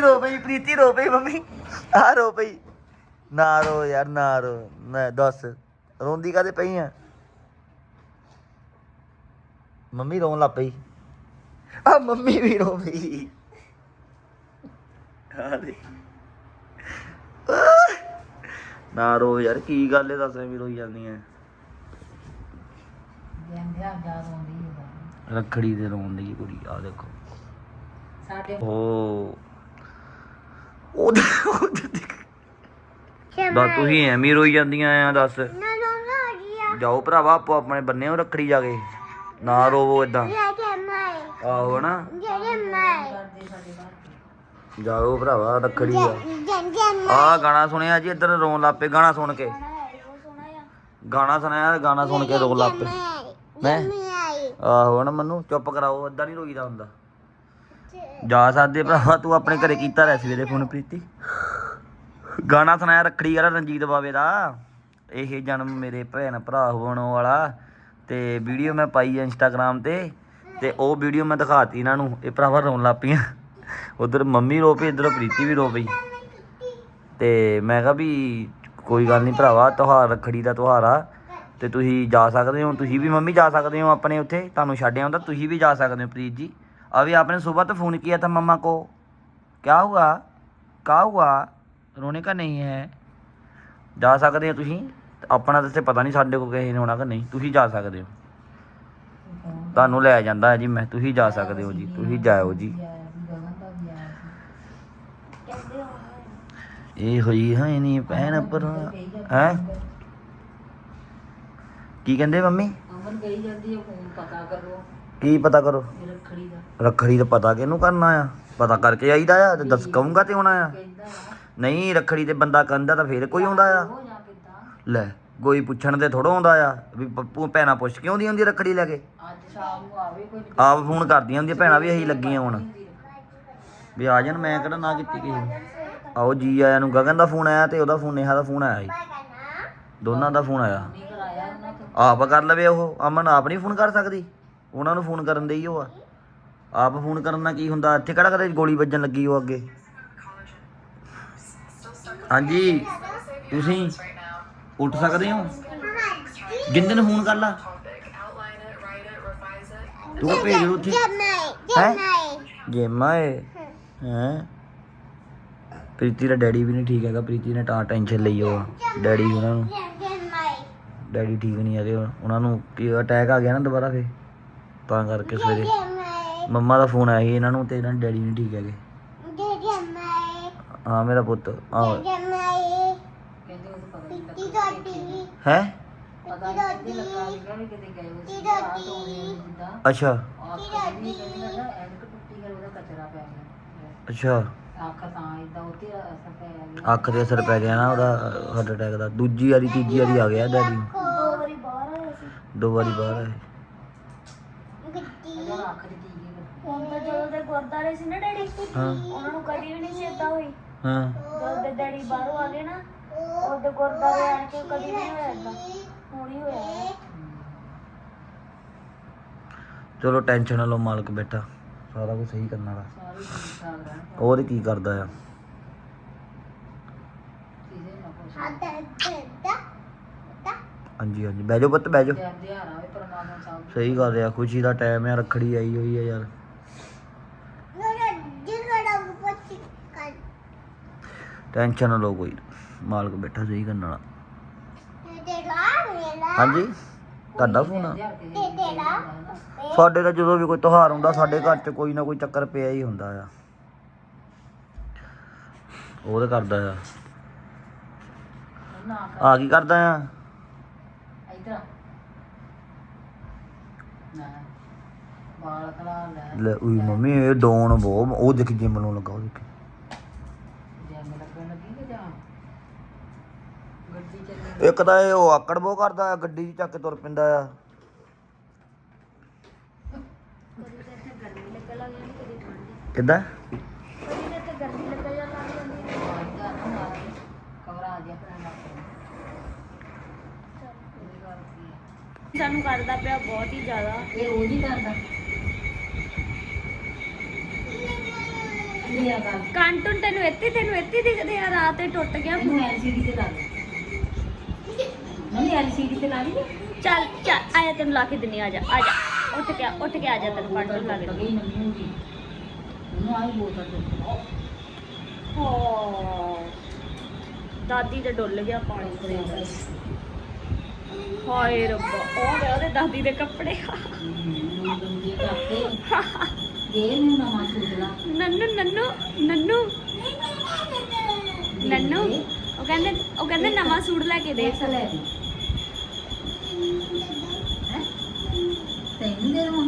ਪ੍ਰੀਤੀ ਰੋ ਪਈ ਪ੍ਰੀਤੀ ਰੋ ਪਈ ਮੰਮੀ। ਆ ਰੋ ਪਈ ਨਾ ਰੋ ਯਾਰ ਨਾ ਰੋ। ਨਾ ਦੱਸ ਰੋਂਦੀ ਕਾਦੇ ਪਈ ਆ? ਮੰਮੀ ਰੋਣ ਲੱਗ ਪਈ। ਆ ਮੰਮੀ ਵੀ ਰੋ ਪਈ। ਆ ਦੇ ਨਾ ਰੋ ਯਾਰ ਕੀ ਗੱਲ ਹੈ ਦੱਸ ਐਵੇਂ ਰੋਈ ਜਾਂਦੀ ਐ। ਰੱਖੜੀ ਤੇ ਰੋਣ ਦੀ ਕੁੜੀ ਆ ਦੇਖੋ। ਸਾਡੇ ਓ ਉਹਦੇ ਉਹਦੇ ਦੱਸ ਤੁਸੀਂ ਐਵੇਂ ਹੀ ਰੋਈ ਜਾਂਦੀਆਂ ਆ ਦੱਸ। ਜਾਓ ਭਰਾਵਾ ਆਪੋ ਆਪਣੇ ਬੰਨੇ ਹੋ ਰੱਖੜੀ ਜਾ ਕੇ। ਨਾ ਰੋਵੋ ਇਦਾਂ ਆਹੋ ਨਾ ਸਾਡੇ ਘਰ ਜਾਓ ਭਰਾਵਾ ਰੱਖੜੀ ਆ। ਆ ਗਾਣਾ ਸੁਣਿਆ ਜੀ ਇੱਧਰ ਰੋਣ ਲੱਪੇ ਗਾਣਾ ਸੁਣ ਕੇ। ਗਾਣਾ ਸੁਣਿਆ ਗਾਣਾ ਸੁਣ ਕੇ ਰੋਣ ਲੱਪੇ ਮੈਂ ਆਹੋ ਨਾ ਮੈਨੂੰ ਚੁੱਪ ਕਰਾਓ ਏਦਾਂ ਨਹੀਂ ਰੋਈਦਾ ਹੁੰਦਾ। ਜਾ ਸਕਦੇ ਭਰਾਵਾ, ਤੂੰ ਆਪਣੇ ਘਰੇ ਕੀਤਾ ਰਹਿ ਸਵੇਰੇ ਫੋਨ ਪ੍ਰੀਤੀ। ਗਾਣਾ ਸੁਣਾਇਆ ਰੱਖੜੀ ਵਾਲਾ ਰਣਜੀਤ ਬਾਵੇ ਦਾ। ਇਹ ਜਨਮ ਮੇਰੇ ਭੈਣ ਭਰਾ ਹੋਣ ਵਾਲਾ। ਤੇ ਵੀਡੀਓ ਮੈਂ ਪਾਈ ਹੈ ਇੰਸਟਾਗ੍ਰam ਤੇ। ਤੇ ਉਹ ਵੀਡੀਓ ਮੈਂ ਦਿਖਾਤੀ ਇਹਨਾਂ ਨੂੰ। ਇਹ ਭਰਾਵਾ ਰੋਣ ਲੱਗ ਪਈਆਂ। ਉਧਰ ਮੰਮੀ ਰੋ ਪਈ, ਇਧਰ ਪ੍ਰੀਤੀ ਵੀ ਰੋ ਪਈ। ਤੇ ਮੈਂ ਕਿਹਾ ਵੀ ਕੋਈ ਗੱਲ ਨਹੀਂ ਭਰਾਵਾ, ਤਿਉਹਾਰ ਰੱਖੜੀ ਦਾ ਤਿਉਹਾਰ ਆ। ਤੇ ਤੁਸੀਂ ਜਾ ਸਕਦੇ ਹੋ, ਤੁਸੀਂ ਵੀ ਮੰਮੀ ਜਾ ਸਕਦੇ ਹੋ ਆਪਣੇ ਉੱਥੇ। ਤੁਹਾਨੂੰ ਛੱਡਿਆ ਹੁੰਦਾ ਤੁਸੀਂ ਵੀ ਜਾ ਸਕਦੇ ਹੋ ਪ੍ਰੀਤ ਜੀ। अभी आपने सुबह तो फ़ोन किया था मम्मा को क्या हुआ क्या हुआ रोने का नहीं है ਜਾ ਸਕਦੇ ਹੋ ਤੁਸੀਂ ਆਪਣਾ ਤਾਂ ਇੱਥੇ ਪਤਾ ਨਹੀਂ ਸਾਡੇ ਕੋਲ ਕਿਸੇ ਨੇ ਹੋਣਾ ਕਿ ਨਹੀਂ ਤੁਸੀਂ ਜਾ ਸਕਦੇ ਹੋ ਤੁਹਾਨੂੰ ਲੈ ਜਾਂਦਾ ਹੈ ਜੀ ਮੈਂ ਤੁਸੀਂ ਜਾ ਸਕਦੇ ਹੋ ਜੀ ਤੁਸੀਂ ਜਾਓ ਜੀ ਆਇਆ ਵੀ ਗਗਨ ਦਾ ਵੀ ਆਇਆ ਇਹ ਹੋਈ ਹੈ ਨਹੀਂ ਭੈਣ ਪਰ ਹੈ ਕੀ ਕਹਿੰਦੇ ਮੰਮੀ ਅਮਨ ਗਈ ਜਾਂਦੀ ਹੈ ਫੋਨ ਪਤਾ ਕਰੋ ਕੀ ਪਤਾ ਕਰੋ? ਰੱਖੜੀ ਦਾ। ਰੱਖੜੀ ਦਾ ਪਤਾ ਕਿਹਨੂੰ ਕਰਨਾ ਆ? ਪਤਾ ਕਰਕੇ ਆਈਦਾ ਆ ਤੇ ਦੱਸ ਕਹੂੰਗਾ ਤੇ ਆਉਣਾ ਆ? ਕਹਿੰਦਾ ਨਹੀਂ ਰੱਖੜੀ ਤੇ ਬੰਦਾ ਕਹਿੰਦਾ ਤਾਂ ਫੇਰ ਕੋਈ ਆਉਂਦਾ ਆ। ਹੋ ਜਾ ਕਿੱਦਾਂ? ਲੈ ਕੋਈ ਪੁੱਛਣ ਤੇ ਥੋੜਾ ਆਉਂਦਾ ਆ ਵੀ ਪੱਪੂ ਭੈਣਾ ਪੁੱਛ ਕੇ ਆਉਂਦੀ ਹੁੰਦੀ ਰੱਖੜੀ ਲੈ ਕੇ? ਅੱਜ ਸ਼ਾਮ ਨੂੰ ਆਵੇ ਕੋਈ ਆਪ ਫੋਨ ਕਰਦੀਆਂ ਹੁੰਦੀਆਂ ਭੈਣਾਂ ਵੀ ਅਸੀਂ ਲੱਗੀਆਂ ਹੁਣ। ਵੀ ਆ ਜਾਣ ਮੈਂ ਕਿਹੜਾ ਨਾ ਕੀਤੀ ਕਿਸੇ ਨੂੰ। ਆਓ ਜੀ ਆਇਆਂ ਨੂੰ ਗਗਨ ਦਾ ਫੋਨ ਆਇਆ ਤੇ ਉਹਦਾ ਫੋਨ ਨੇਹਾ ਦਾ ਫੋਨ ਆਇਆ ਸੀ। ਦੋਨਾਂ ਦਾ ਫੋਨ ਆਇਆ। ਨਹੀਂ ਕਰਾਇਆ ਉਹਨਾਂ ਤੋਂ। ਆਪ ਕਰ ਲਵੇ ਉਹ ਅਮਨ ਆਪ ਨਹੀਂ ਫੋਨ ਕਰ ਸਕਦੀ। ਉਹਨਾਂ ਨੂੰ ਫੋਨ ਕਰਨ ਦੇ ਹੀ ਉਹ ਆ। ਆਪ ਫੋਨ ਕਰਨ ਨਾਲ ਕੀ ਹੁੰਦਾ? ਇੱਥੇ ਕਿਹੜਾ ਕਦੇ ਗੋਲੀ ਵੱਜਣ ਲੱਗੀ ਉਹ ਅੱਗੇ? ਹਾਂਜੀ। ਤੁਸੀਂ ਉੱਠ ਸਕਦੇ ਹੋ? ਗਿੰਦੇ ਨੂੰ ਫੋਨ ਕਰ ਲਾ। ਤੂੰ ਕਹ ਭੇਜ ਉੱਥੇ? ਹੈ? ਗੇਮਾਂ ਏ? ਹੈ? ਪ੍ਰੀਤੀ ਦਾ ਡੈਡੀ ਵੀ ਨਹੀਂ ਠੀਕ ਹੈਗਾ। ਪ੍ਰੀਤੀ ਨੇ ਤਾਂ ਟੈਨਸ਼ਨ ਲਈ ਉਹ। ਡੈਡੀ ਉਹਨਾਂ ਨੂੰ। ਡੈਡੀ ਠੀਕ ਨਹੀਂ ਹੈਗੇ। ਉਹਨਾਂ ਨੂੰ ਕੀ, ਅਟੈਕ ਆ ਗਿਆ ਨਾ ਦੁਬਾਰਾ ਫੇ ਤਾਂ ਕਰਕੇ ਸਵੇਰੇ ਮੰਮਾ ਦਾ ਫੋਨ ਆਇਆ ਸੀ ਇਹਨਾਂ ਨੂੰ ਤੇ ਇਹਨਾਂ ਦੇ ਡੈਡੀ ਨਹੀਂ ਠੀਕ ਹੈਗੇ। ਹਾਂ ਮੇਰਾ ਪੁੱਤ ਆ ਕਹਿੰਦੇ ਉਹ ਪਤਾ ਨਹੀਂ ਲੱਗਾ ਹੈ? ਅੱਛਾ। ਅੱਛਾ। ਅੱਖ ਤਾਂ ਇਦਾਂ ਉੱਤੇ ਅਸਰ ਪੈ ਗਿਆ ਅੱਖ ਤੇ ਅਸਰ ਪੈ ਗਿਆ ਨਾ ਉਹਦਾ ਹਾਰਟ ਅਟੈਕ ਦਾ। ਦੂਜੀ ਵਾਰੀ ਤੀਜੀ ਵਾਰੀ ਆ ਗਿਆ ਡੈਡੀ ਦੋ ਵਾਰੀ ਬਾਹਰ ਆਇਆ ਸੀ। ਦੋ ਵਾਰੀ ਬਾਹਰ ਆਏ। ਗੱਡੀ ਉਹਦਾ ਅੱਖ ਦੀ ਟੀਕੇ ਹੁਣ ਤਾਂ ਜਦੋਂ ਦੇ ਗੁਰਦਾਰੇ ਸੀ ਨਾ ਡੈਡੀ ਹਾਂ। ਉਹਨਾਂ ਨੂੰ ਕਦੀ ਵੀ ਨਹੀਂ ਸੀ ਏਦਾਂ ਹੋਈ। ਹਾਂ। ਜਦੋਂ ਦੇ ਡੈਡੀ ਬਾਹਰੋਂ ਆ ਗਏ ਨਾ ਉਹਦੇ ਗੁਰਦਾਰੇ ਆਣ ਕੇ ਕਦੀ ਵੀ ਨਹੀਂ ਹੋਇਆ ਏਦਾਂ। ਹੁਣ ਹੀ ਹੋਇਆ ਚਲੋ ਟੈਨਸ਼ਨ ਨਾ ਲਓ ਮਾਲਕ ਬੈਠਾ। ਸਾਰਾ ਕੁਝ ਸਹੀ ਕਰਨ ਵਾਲਾ। ਸਾਰੀ ਠੀਕ ਠਾਕ ਰਹਿਣ। ਹੋਰ ਕੀ ਕਰਦਾ ਆ? ਹਾਂਜੀ ਹਾਂਜੀ। ਬਹਿ ਜਾਓ ਪੁੱਤ ਬਹਿ ਜਾਓ। ਪਰਮਾਤਮਾ ਸਾਹਿਬ। ਸਹੀ ਗੱਲ ਆ ਖੁਸ਼ੀ ਦਾ ਟਾਈਮ ਆ ਰੱਖੜੀ ਆਈ ਹੋਈ ਆ ਯਾਰ। ਟੈਨਸ਼ਨ ਨਾ ਲਓ ਕੋਈ ਮਾਲਕ ਬੈਠਾ ਸਹੀ ਕਰਨ ਵਾਲਾ। ਹਾਂਜੀ ਤੁਹਾਡਾ ਫੋਨ ਆ। ਦੇ ਸਾਡੇ ਤਾਂ ਜਦੋਂ ਵੀ ਕੋਈ ਤਿਉਹਾਰ ਹੁੰਦਾ ਸਾਡੇ ਘਰ 'ਚ ਕੋਈ ਨਾ ਕੋਈ ਚੱਕਰ ਪਿਆ ਹੀ ਹੁੰਦਾ ਆ। ਉਹ ਤਾਂ ਕਰਦਾ ਆ। ਆ ਕੀ ਕਰਦਾ ਆ? ਨਾ ਬਾਲ ਲੈ ਲੈ ਉਈ ਮੰਮੀ ਇਹ ਡੋਨ ਬਹੁਤ ਉਹ ਦੇਖ ਜਿਮ ਨੂੰ ਲੱਗਾ ਉਹ ਦੇਖ। ਜੰਮ ਲੱਗਣ ਲੱਗੀ ਕਿ ਜਾਂ? ਗੱਡੀ ਚੱਲੀ ਇੱਕ ਤਾਂ ਇਹ ਉਹ ਆਕੜ ਬਹੁ ਕਰਦਾ ਗੱਡੀ 'ਚ ਚੱਕ ਕੇ ਤੁਰ ਪੈਂਦਾ ਆ। ਕਦੀ ਤਾਂ ਇੱਥੇ ਗਰਮੀ ਲੱਗਣ ਲੱਗ ਜਾਂਦੀ ਕਦੀ ਠੰਡ ਕਿੱਦਾਂ ਕਦੀ ਤਾਂ ਇੱਥੇ ਗਰਮੀ ਲੱਗਣ ਜਾਂ ਲੱਗ ਜਾਂਦੀ ਹੈ ਆਇਦਾ ਨਾ ਨਾਲ ਕਵਰਾ ਦਿਆ ਆਪਣਾ ਲੱਗ ਇਹ ਗੱਲ ਕੀ ਹੈ ਸਾਨੂੰ ਕਰਦਾ ਪਿਆ ਬਹੁਤ ਹੀ ਜ਼ਿਆਦਾ। ਇਹ ਉਹ ਨਹੀਂ ਕਰਦਾ। ਕਾਂਟੂਨ ਤੈਨੂੰ ਇੱਥੇ ਤੈਨੂੰ ਇੱਥੇ ਦਿਖਦੇ ਆ ਰਾਤ ਤੇ ਟੁੱਟ ਗਿਆ। ਇਹਨੂੰ ਐਲਸੀਡੀ ਤੇ ਲਾ ਦੇ। ਨਹੀਂ ਐਲਸੀਡੀ ਤੇ ਲਾ ਲਈ ਚੱਲ ਚੱਲ ਆਇਆ ਤੈਨੂੰ ਲਾ ਕੇ ਦਿੰਨੀ ਆ ਜਾ ਆ ਜਾ। ਉੱਠ ਕੇ ਆ, ਉੱਠ ਕੇ ਆ ਜਾ ਤੈਨੂੰ ਕਾਂਟੂਨ ਲਾ ਕੇ ਦਿੰਨੀ ਗਈ ਮੰਨੂ ਦੀ ਉਹਨੂੰ ਆਈ ਬੋਤਲ ਦੇ ਹਾਂ। ਦਾਦੀ ਤੇ ਡੁੱਲ ਗਿਆ ਪਾਣੀ ਦੇ ਹਾਏ ਰੱਬਾ ਉਹ ਵੇ ਉਹਦੇ ਦਾਦੀ ਦੇ ਕੱਪੜੇ। ਦੇ ਨੂੰ ਨਵਾਂ ਸੂਟ ਲਾ ਨੰਨੂ ਨੰਨੂ ਨੰਨੂ। ਨੰਨੂ ਉਹ ਕਹਿੰਦੇ ਉਹ ਕਹਿੰਦੇ ਨਵਾਂ ਸੂਟ ਲੈ ਕੇ ਦੇ। ਦੇਖ ਲੈ ਦੇ ਹੈਂ? ਤੈਨੂੰ ਦੇ ਦਵਾਂ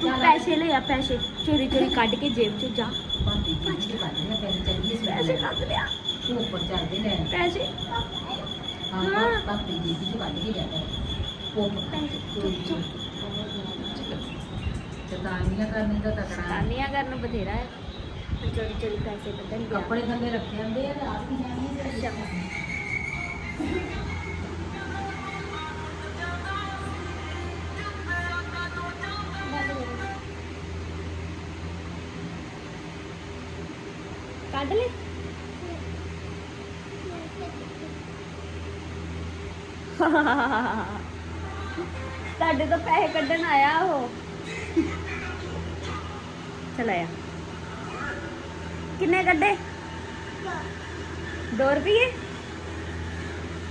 ਤੂੰ ਪੈਸੇ ਲੈ ਆ ਪੈਸੇ। ਚੋਰੀ ਚੋਰੀ ਕੱਢ ਕੇ ਜੇਬ ਚ ਜਾ। ਬਾਕੀ ਪੰਜ ਕੇ ਕੱਢ ਲੈ ਪੈਸੇ ਚੱਲੀਏ ਪੈਸੇ ਕੱਢ ਲਿਆ। ਤੂੰ ਉੱਪਰ ਚੜਦੇ ਲੈ ਪੈਸੇ। ਚਤਾਨੀਆਂ ਕਰਨੇ ਦਾ ਤਕੜਾ ਤਾਨੀਆਂ ਕਰਨ ਬਥੇਰਾ ਹੈ ਚੋਰੀ ਚੋਰੀ ਪੈਸੇ ਕੱਢਣ ਗਿਆ ਕੱਪੜੇ ਥੱਲੇ ਰੱਖੇ ਹੁੰਦੇ ਆ ਰਾਤ ਹੀ ਜਾਣੀ ਅੱਛਾ ਕੱਢ ਲੈ। ਤੁਹਾਡੇ ਤੋਂ ਪੈਸੇ ਕੱਢਣ ਆਇਆ ਉਹ। ਚਲ ਆਇਆ। ਕਿੰਨੇ ਕੱਢੇ? 2 ਰੁਪਏ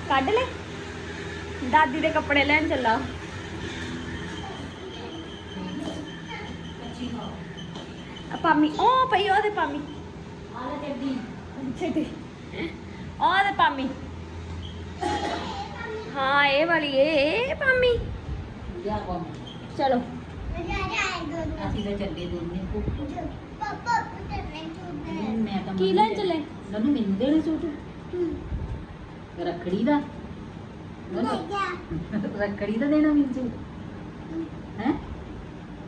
ਕੱਢ ਲੈ। ਦਾਦੀ ਦੇ ਕੱਪੜੇ ਲੈਣ ਚੱਲਾ। ਪਾਮੀ ਉਹ ਪਈ ਉਹਦੇ ਪਾਮੀ ਆਲੇ ਚੱਡੀ ਛੇਤੀ ਉਹਦੇ ਪਾਮੀ ਹਾਂ ਇਹ ਵਾਲੀ ਇਹ ਇਹ ਪਾਮੀ। ਲਿਆ ਕੋ ਲੈਣ ਚੱਲੇ? ਨਨੂੰ ਮੈਨੂੰ ਦੇਣੇ ਸੂਟ? ਰੱਖੜੀ ਦਾ? ਰੱਖੜੀ ਦਾ ਦੇਣਾ ਮੈਨੂੰ ਸੂਟ? ਹੈ?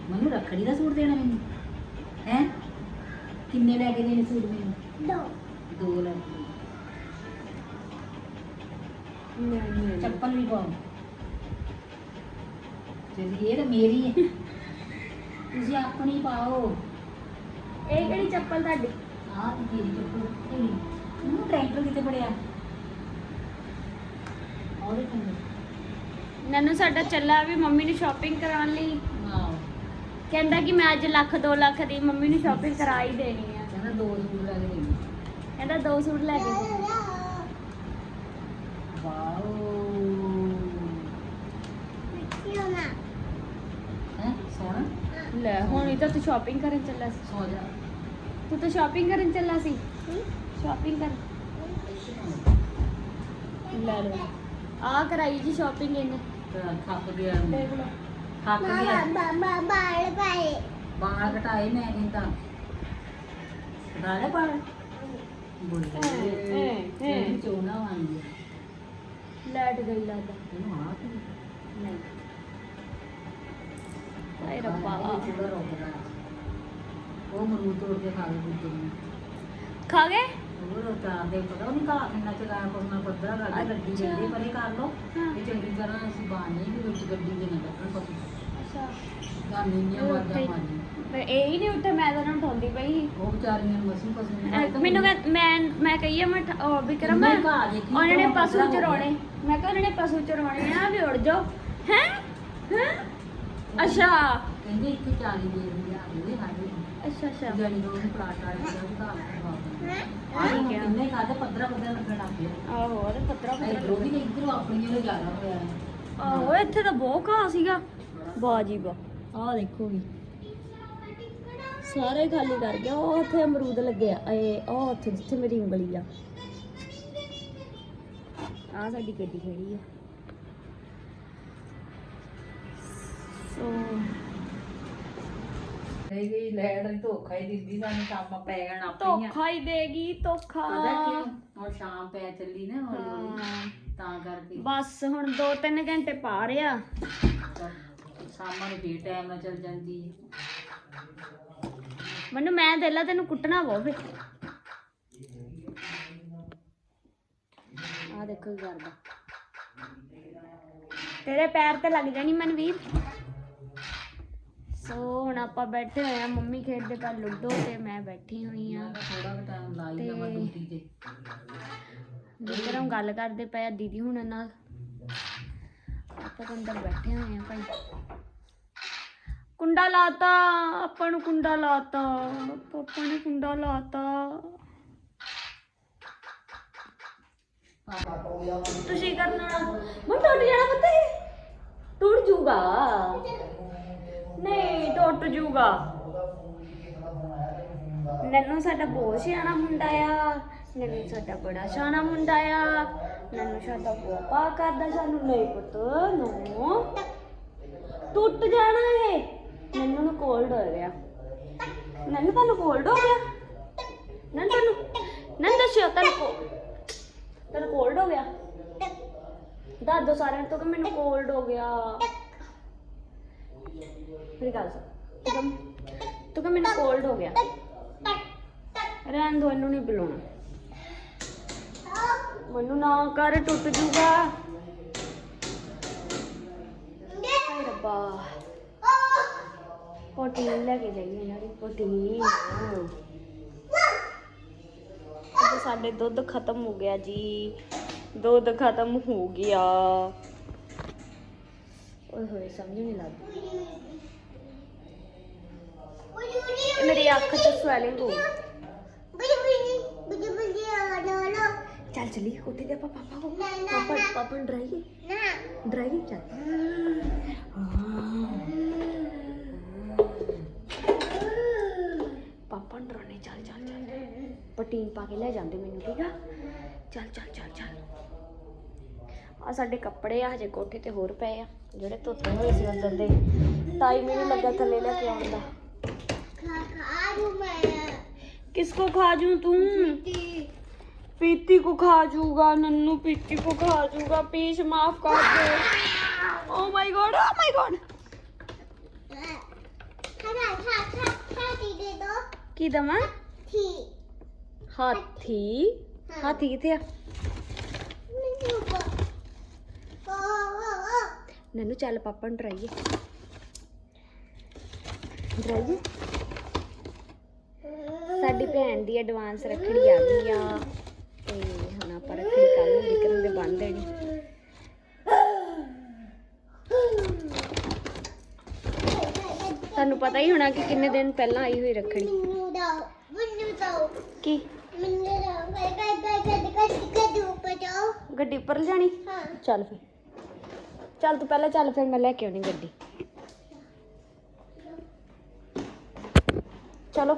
ਮੈਨੂੰ ਰੱਖੜੀ ਦਾ ਸੂਟ ਦੇਣਾ ਮੈਨੂੰ? ਹੈ? ਕਿੰਨੇ ਲੈ ਕੇ ਦੇਣੇ ਸੂਟ ਮੈਨੂੰ? ਦੋ ਲੈ ਕੇ। ਦੇ। ਚੱਪਲ ਵੀ ਪਾਓ। ਜਿਹੜੀ ਇਹ ਤਾਂ ਮੇਰੀ ਹੈ। ਤੁਸੀਂ ਆਪਣੀ ਪਾਓ। ਇਹ ਕਿਹੜੀ ਚੱਪਲ ਤੁਹਾਡੀ? ਆਹ ਤੇ ਤੇਰੀ ਚੱਪਲ ਕਿਹੜੀ ਉਹਨੂੰ ਟਰੈਕਟਰ ਕਿੱਥੇ ਪੜਿਆ ਉਹਦੇ ਕੰਨੇ ਨਨੂ ਸਾਡਾ ਚੱਲਾ ਵੀ ਮੰਮੀ ਨੂੰ ਸ਼ਾਪਿੰਗ ਕਰਾਉਣ ਲਈ। ਵਾਓ ਕਹਿੰਦਾ ਕਿ ਮੈਂ ਅੱਜ ਲੱਖ 2 ਲੱਖ ਦੀ ਮੰਮੀ ਨੂੰ ਸ਼ਾਪਿੰਗ ਕਰਾ ਹੀ ਦੇਣੀ ਆ। ਕਹਿੰਦਾ ਦੋ ਸੂਟ ਲੈ ਕੇ ਦੇਣੇ। ਕਹਿੰਦਾ ਦੋ ਸੂਟ ਲੈ ਕੇ ਦੇ ਵਾਓ ਹੈ ਸੋਹਣਾ ਲੈ ਹੁਣ ਇਹ ਤਾਂ ਤੂੰ ਸ਼ਾਪਿੰਗ ਕਰਨ ਚੱਲਾ ਸੀ। ਸੋ ਜਾ। ਤੂੰ ਤਾਂ ਸ਼ਾਪਿੰਗ ਕਰਨ ਚੱਲਾ ਸੀ? ਸ਼ਾਪਿੰਗ ਕਰ ਲੈ ਲਓ। ਆ ਕਰਾਈ ਜੀ ਸ਼ਾਪਿੰਗ ਇਹਨੇ। ਤਾਂ ਥੱਕ ਗਿਆ ਥੱਕ ਗਿਆ। ਬਾਲ ਘਟਾਏ ਮੈਂ ਕਹਿੰਦਾ ਬਾਲ? ਬੋਲ ਇਹ। ਇਹ ਚੋਣਾ ਵਾਂਗੀ ਲੈਟ ਗਈ ਲੱਗਦਾ। ਤੈਨੂੰ ਆ ਕੀ ਨਹੀਂ। ਹਾਏ ਰੱਬਾ। ਇਹ ਚੂੜਾ ਰੋਕਦਾ ਉਹ ਮਰੂ ਤੋੜ ਕੇ ਖਾ ਗਏ ਬੁੱਧੂ ਨੂੰ। ਖਾ ਗਏ? ਉਹ ਤਾਂ ਦੇ ਪਤਾ ਉਹਨੂੰ ਘਾਹ ਕਿੰਨਾ ਚਲਾਇਆ ਕੋਲ ਮੈਂ ਪੱਧਰਾ ਕਰਕੇ ਗੱਡੀ ਅੱਛਾ। ਜਾਂਦੀ ਪਰੇ ਕਰ ਲਓ। ਹਾਂ। ਤੇ ਚੰਗੀ ਤਰ੍ਹਾਂ ਅਸੀਂ ਬਾਣੀ ਦੇ ਵਿੱਚ ਗੱਡੀ ਦੇ ਨਾ ਅੱਛਾ। ਉੱਥੇ- ਮਾਰੀ ਪਰ ਇਹ ਹੀ ਨਹੀਂ ਉੱਠੇ ਮੈਂ ਤਾਂ ਉਹਨਾਂ ਨੂੰ ਠੋਂਦੀ ਪਈ ਉਹ ਵਿਚਾਰੀਆਂ ਨੂੰ ਮਸੀਂ ਪਸੂ ਅਹ ਮੈਨੂੰ ਕਹਿ- ਮੈਂ ਮੈਂ ਕਹੀਏ ਵਿਕਰਮ ਉਹਨਾਂ ਨੇ ਪਸ਼ੂ। ਚਰਾਉਣੇ। ਮੈਂ ਕਿਹਾ ਉਹਨਾਂ ਨੇ ਪਸ਼ੂ ਚਰਾਉਣੇ ਆ ਵੀ ਉੜ ਜਾਓ। ਹੈ? ਹੈ? ਅੱਛਾ। ਕਹਿੰਦੇ ਇੱਥੇ 40 ਦੇ ਦਿੰਦੇ ਆ ਉਹਦੇ ਸਾਡੇ ਅੱਛਾ ਅੱਛਾ। ਜੜੀ ਨੂੰ ਪਲਾਟ ਵਾਲੇ ਦਾ ਘਾਹ ਦਿੰਦੇ ਹੈ। ਕਿੰਨੇ ਖਾਦੇ ਪੱਧਰਾ ਪੱਧਰਾ ਲੱਗਣ ਲੱਗ ਪਿਆ ਆਹੋ ਉਹਦੇ ਪੱਤਰਾ ਇਧਰੋਂ ਵੀ ਇਧਰੋਂ ਆਪਣੀਆਂ ਨੂੰ ਜ਼ਿਆਦਾ ਹੋਇਆ ਆਹੋ ਇੱਥੇ ਤਾਂ ਬਹੁਤ ਘਾਹ ਸੀਗਾ। ਬਾਜੀ ਬਾ ਆਹ ਦੇਖੋ ਵੀ ਸਾਰੇ ਖਾਲੀ ਕਰ ਗਿਆ ਉਹ ਉੱਥੇ ਅਮਰੂਦ ਲੱਗੇ ਆ ਇਹ ਉਹ ਉੱਥੇ ਜਿੱਥੇ ਮੇਰੀ ਉਂਗਲੀ ਆ। ਆ ਸਾਡੀ ਗੱਡੀ ਖੜੀ ਆ। ਸੋ ਨਹੀਂ ਗਈ ਲੈਟ ਧੋਖਾ ਹੀ ਦਿੰਦੀ ਸਾਨੂੰ ਕੰਮ ਪੈ ਜਾਣਾ ਆਪਣੀਆਂ ਧੋਖਾ ਹੀ ਦੇਗੀ ਧੋਖਾ। ਪਤਾ ਕਿਉਂ ਹੁਣ ਸ਼ਾਮ ਪੈ ਚੱਲੀ ਨਾ ਹੌਲੀ ਹੌਲੀ। ਤਾਂ ਕਰਕੇ। ਬਸ ਹੁਣ 2-3 ਘੰਟੇ ਪਾ ਰਿਆ। ਸ਼ਾਮਾਂ ਨੂੰ ਫੇਰ ਟਾਈਮ ਨਾਲ ਚੱਲ ਜਾਂਦੀ ਹੈ ਮੈਨੂੰ ਮੈਂ ਦੇਲਾ ਤੈਨੂੰ ਕੁੱਟਣਾ ਪਊ ਫੇ ਆ ਦੇਖੋ ਕੀ ਕਰਦਾ ਤੇਰੇ ਪੈਰ ਤੇ ਲੱਗ ਜਾਣੀ ਮਨਵੀਰ। ਸੋ ਹੁਣ ਆਪਾਂ ਬੈਠੇ ਹੋਏ ਆ ਮੰਮੀ ਖੇਡਦੇ ਪਏ ਲੁੱਡੋ ਤੇ ਮੈਂ ਬੈਠੀ ਹੋਈ ਆ ਥੋੜਾ ਟਾਈਮ ਲਾਈ ਜਾਵਾਂ ਤੇ ਗੱਲ ਕਰਦੇ ਪਏ ਆ ਦੀਦੀ ਹੁਣਾਂ ਨਾਲ ਆਪਾਂ ਤਾਂ ਅੰਦਰ ਬੈਠੇ ਹੋਏ ਆ ਭਾਈ। ਕੁੰਡਾ ਲਾਤਾ ਆਪਾਂ ਨੂੰ ਕੁੰਡਾ ਲਾਤਾ ਪਾਪਾ ਨੇ ਕੁੰਡਾ ਲਾਤਾ। ਤੁਸੀਂ ਕਰਨਾ। ਮੈਂ ਟੁੱਟ ਜਾਣਾ ਪਤਾ ਹੈ ਟੁੱਟ ਜੂਗਾ। ਨਹੀਂ, ਟੁੱਟ ਜੂਗਾ। ਨੰਨੂ ਸਾਡਾ ਬਹੁਤ ਸਿਆਣਾ ਮੁੰਡਾ ਆ। ਨੰਨੂ ਸਾਡਾ ਬੜਾ ਸਿਆਣਾ ਮੁੰਡਾ ਆ। ਨੰਨੂ ਸਾਡਾ ਪਾਪਾ ਕਰਦਾ ਸਾਨੂੰ। ਨਹੀਂ ਪੁੱਤ ਨੂੰ ਟੁੱਟ ਜਾਣਾ ਇਹ। ਨੰਨੂ ਨੂੰ ਕੋਲਡ ਹੋ ਗਿਆ ਨੰਨੂ, ਤੁਹਾਨੂੰ ਕੋਲਡ ਹੋ ਗਿਆ? ਨੰਨੂ, ਤੁਹਾਨੂੰ ਨੰਨੂ ਦੱਸਿਓ, ਤੁਹਾਨੂੰ ਕੋ ਤੁਹਾਨੂੰ ਕੋਲਡ ਹੋ ਗਿਆ? ਦੱਸ ਦੋ ਸਾਰਿਆਂ ਨੂੰ ਕਿ ਮੈਨੂੰ ਕੋਲਡ ਹੋ ਗਿਆ। ਮੇਰੀ ਗੱਲ ਸੁਣ। ਤੂੰ ਕਹ ਤੂੰ ਕਹ ਮੈਨੂੰ ਕੋਲਡ ਹੋ ਗਿਆ। ਰਹਿਣ ਦੋ ਇਹਨੂੰ ਨਹੀਂ ਬੁਲਾਉਣਾ। ਮੈਨੂੰ ਨਾ ਕਰ ਟੁੱਟ ਜੂਗਾ। ਹਾਏ ਰੱਬਾ। ਪ੍ਰੋਟੀਨ ਲੈ ਕੇ ਜਾਈਏ ਦੀ ਪ੍ਰੋਟੀਨ ਤੇ ਸਾਡੇ ਦੁੱਧ ਖਤਮ ਹੋ ਗਿਆ ਜੀ। ਦੁੱਧ ਖਤਮ ਹੋ ਗਿਆ। ਓਏ ਹੋਏ ਸਮਝ ਨਹੀਂ ਲੱਗਦੀ ਮੇਰੀ ਅੱਖ 'ਚ ਸਵੈਲਿੰਗ ਹੋ ਚੱਲ ਚਲੀ ਕੋਠੇ ਤੇ ਆਪਾਂ ਪਾਪਾ ਕੋ ਪਾਪਾ ਪਾਪਾ ਨੂੰ ਡਰਾਈਏ। ਡਰਾਈਏ ਚੱਲ। ਪਾਪਾ ਡਰਾਉਣੇ ਪਟੀਨ ਪਾ ਕੇ ਲੈ ਜਾਂਦੇ ਮੈਨੂੰ ਠੀਕ ਆ? ਚੱਲ ਚੱਲ ਚੱਲ ਚੱਲ। ਆ ਸਾਡੇ ਕੱਪੜੇ ਆ ਹਜੇ ਕੋਠੇ ਤੇ ਹੋਰ ਪਏ ਆ ਜਿਹੜੇ ਧੋਤੇ ਹੋਏ ਸੀ ਅੰਦਰ ਦੇ। ਟਾਈਮ ਹੀ ਲੱਗਾ ਥੱਲੇ ਲੈ ਕੇ ਆਉਣ ਖਾ ਖਾ ਜੂ ਮੈਂ ਕਿਸ ਕੋ ਖਾ ਜੂ ਤੂੰ? ਪੀਤੀ ਕੋ ਖਾ ਜੂਗਾ ਨੰਨੂ ਪੀਤੀ ਕੋ ਖਾ ਜੂਗਾ ਪੀਸ਼ ਮਾਫ ਕਰ ਦੇ। ਓ ਮਾਈ ਗੋਡ ਓ ਮਾਈ ਗੋਡ ਕੀ ਦਵਾ? ਠੀਕ। ਹਾਥੀ। ਹਾਥੀ ਕਿੱਥੇ ਆ? ਨਨੂ ਚੱਲ ਪਾਪਾ ਨੂੰ ਡਰਾਈਏ। ਡਰਾਈਏ? ਸਾਡੀ ਭੈਣ ਦੀ ਐਡਵਾਂਸ ਰੱਖੜੀ ਆ ਗਈ ਆ। ਤੇ ਹੁਣ ਆਪਾਂ ਰੱਖੜੀ ਕੱਲ ਨੂੰ ਵਿਕਰਮ ਦੇ ਬੰਨ ਦੇਣੀ। ਤੁਹਾਨੂੰ ਪਤਾ ਹੀ ਹੋਣਾ ਕਿ ਕਿੰਨੇ ਦਿਨ ਪਹਿਲਾਂ ਆਈ ਹੋਈ ਰੱਖੜੀ। ਕੀ? ਗੱਡੀ ਉੱਪਰ ਜਾਣੀ ਚੱਲ ਫਿਰ। ਚੱਲ ਤੂੰ ਪਹਿਲਾਂ ਚੱਲ ਫਿਰ ਮੈਂ ਲੈ ਕੇ ਆਉਣੀ ਗੱਡੀ। ਚਲੋ।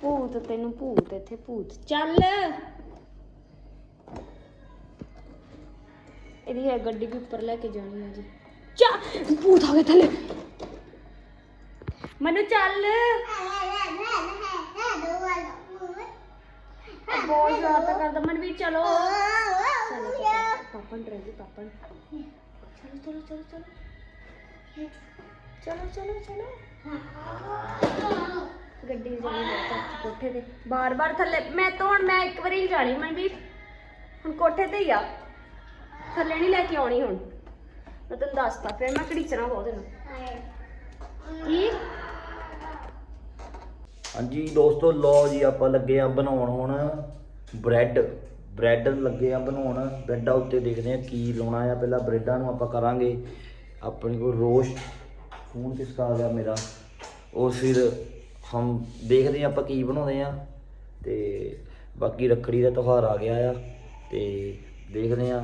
ਭੂਤ ਤੈਨੂੰ ਭੂਤ ਇੱਥੇ ਭੂਤ। ਚੱਲ। ਇਹਦੀ ਹੈ ਗੱਡੀ ਵੀ ਉੱਪਰ ਲੈ ਕੇ ਜਾਣੀ ਹੈ ਜੀ। ਚਾ ਭੂਤ ਆ ਗਿਆ ਥੱਲੇ। ਮਨੂ ਚੱਲ। ਬਹੁਤ ਜ਼ਿਆਦਾ ਕਰਦਾ। ਮਨਵੀਰ ਚਲੋ। ਚਲੋ ਪਾਪਾ ਨੂੰ ਡਰਾਈਏ ਪਾਪਾ ਚਲੋ ਚਲੋ ਚਲੋ ਚਲੋ। ਚਲੋ ਚਲੋ ਚਲੋ। ਗੱਡੀ ਜਾਣੀ ਬਹੁਤ ਕੋਠੇ ਤੇ। ਬਾਰ-ਬਾਰ ਥੱਲੇ। ਮੈਂ ਤਾਂ ਹੁਣ ਮੈਂ ਇੱਕ ਵਾਰੀ ਹੀ ਜਾਣੀ ਮਨਵੀਰ। ਹੁਣ ਕੋਠੇ ਤੇ ਹੀ ਆ। ਥੱਲੇ ਨਹੀਂ ਲੈ ਕੇ ਆਉਣੀ ਹੁਣ। ਮੈਂ ਤੈਨੂੰ ਦੱਸਤਾ ਫਿਰ ਮੈਂ ਘੜੀਚਣਾ ਬਹੁਤ ਇਹਨੂੰ। ਕੀ? ਹਾਂਜੀ ਦੋਸਤੋ ਲੋ ਜੀ ਆਪਾਂ ਲੱਗੇ ਆ ਬਣਾਉਣ ਹੁਣ ਬ੍ਰੈਡ। ਬ੍ਰੈਡ ਲੱਗੇ ਆ ਬਣਾਉਣ। ਬ੍ਰੈਡਾਂ ਉੱਤੇ ਦੇਖਦੇ ਆ ਕੀ ਲਾਉਣਾ ਆ। ਪਹਿਲਾਂ ਬ੍ਰੈਡਾਂ ਨੂੰ ਆਪਾਂ ਕਰਾਂਗੇ। ਆਪਣੇ ਕੋਲ ਰੋਸਟ ਫੋਨ ਕਿਸ ਕਾ ਆ ਗਿਆ ਮੇਰਾ। ਉਹ ਫਿਰ ਹਮ ਦੇਖਦੇ ਆ ਆਪਾਂ ਕੀ ਬਣਾਉਂਦੇ ਆ ਤੇ ਬਾਕੀ ਰੱਖੜੀ ਦਾ ਤਿਉਹਾਰ ਆ ਗਿਆ ਆ। ਤੇ ਦੇਖਦੇ ਆ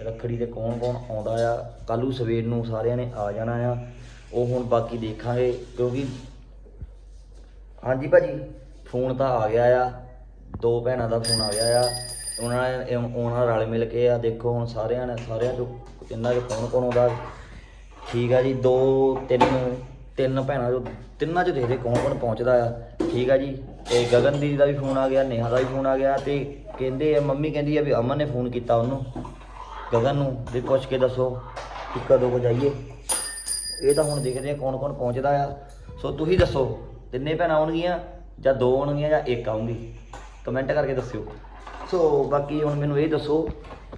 ਰੱਖੜੀ ਦੇ ਕੌਣ ਕੌਣ ਆਉਂਦਾ ਆ। ਕੱਲੂ ਸਵੇਰ ਨੂੰ ਸਾਰਿਆਂ ਨੇ ਆ ਜਾਣਾ ਆ। ਉਹ ਹੁਣ ਬਾਕੀ ਦੇਖਾਂਗੇ, ਕਿਉਂਕਿ ਹਾਂਜੀ ਭਾਜੀ। ਫੋਨ ਤਾਂ ਆ ਗਿਆ ਆ। ਦੋ ਭੈਣਾਂ ਦਾ ਫੋਨ ਆ ਗਿਆ ਆ। ਉਹਨਾਂ ਨੇ ਉਹਨਾਂ ਰਲ ਮਿਲ ਕੇ ਆ, ਦੇਖੋ ਹੁਣ ਸਾਰਿਆਂ ਨੇ ਸਾਰਿਆਂ ਚੋਂ ਇਹਨਾਂ ਚੋਂ ਕੌਣ ਕੌਣ ਆਉਂਦਾ। ਠੀਕ ਆ ਜੀ, ਦੋ, ਤਿੰਨ ਤਿੰਨ ਭੈਣਾਂ ਚੋਂ ਤਿੰਨਾਂ ਚੋਂ ਦੇਖਦੇ ਕੌਣ ਕੌਣ ਪਹੁੰਚਦਾ ਆ। ਠੀਕ ਆ ਜੀ, ਤੇ ਗਗਨ ਦੀ ਦਾ ਵੀ ਫੋਨ ਆ ਗਿਆ, ਨੇਹਾ ਦਾ ਵੀ ਫੋਨ ਆ ਗਿਆ, ਤੇ ਕਹਿੰਦੇ ਆ, ਮੰਮੀ ਕਹਿੰਦੀ ਆ ਵੀ ਅਮਨ ਨੇ ਫੋਨ ਕੀਤਾ ਉਹਨੂੰ। ਗਗਨ ਨੂੰ ਵੀ ਪੁੱਛ ਕੇ ਦੱਸੋ ਕਿ ਕਦੋਂ ਕੋ ਜਾਈਏ। ਇਹ ਤਾਂ ਹੁਣ ਦੇਖਦੇ ਆ ਕੌਣ ਕੌਣ ਪਹੁੰਚਦਾ ਆ। ਸੋ ਤੁਸੀਂ ਦੱਸੋ ਤਿੰਨੇ ਭੈਣਾਂ ਆਉਣਗੀਆਂ ਜਾਂ ਦੋ ਆਉਣਗੀਆਂ ਜਾਂ ਇੱਕ ਆਉਂਗੀ ਕਮੈਂਟ ਕਰਕੇ ਦੱਸਿਓ। ਸੋ ਬਾਕੀ ਹੁਣ ਮੈਨੂੰ ਇਹ ਦੱਸੋ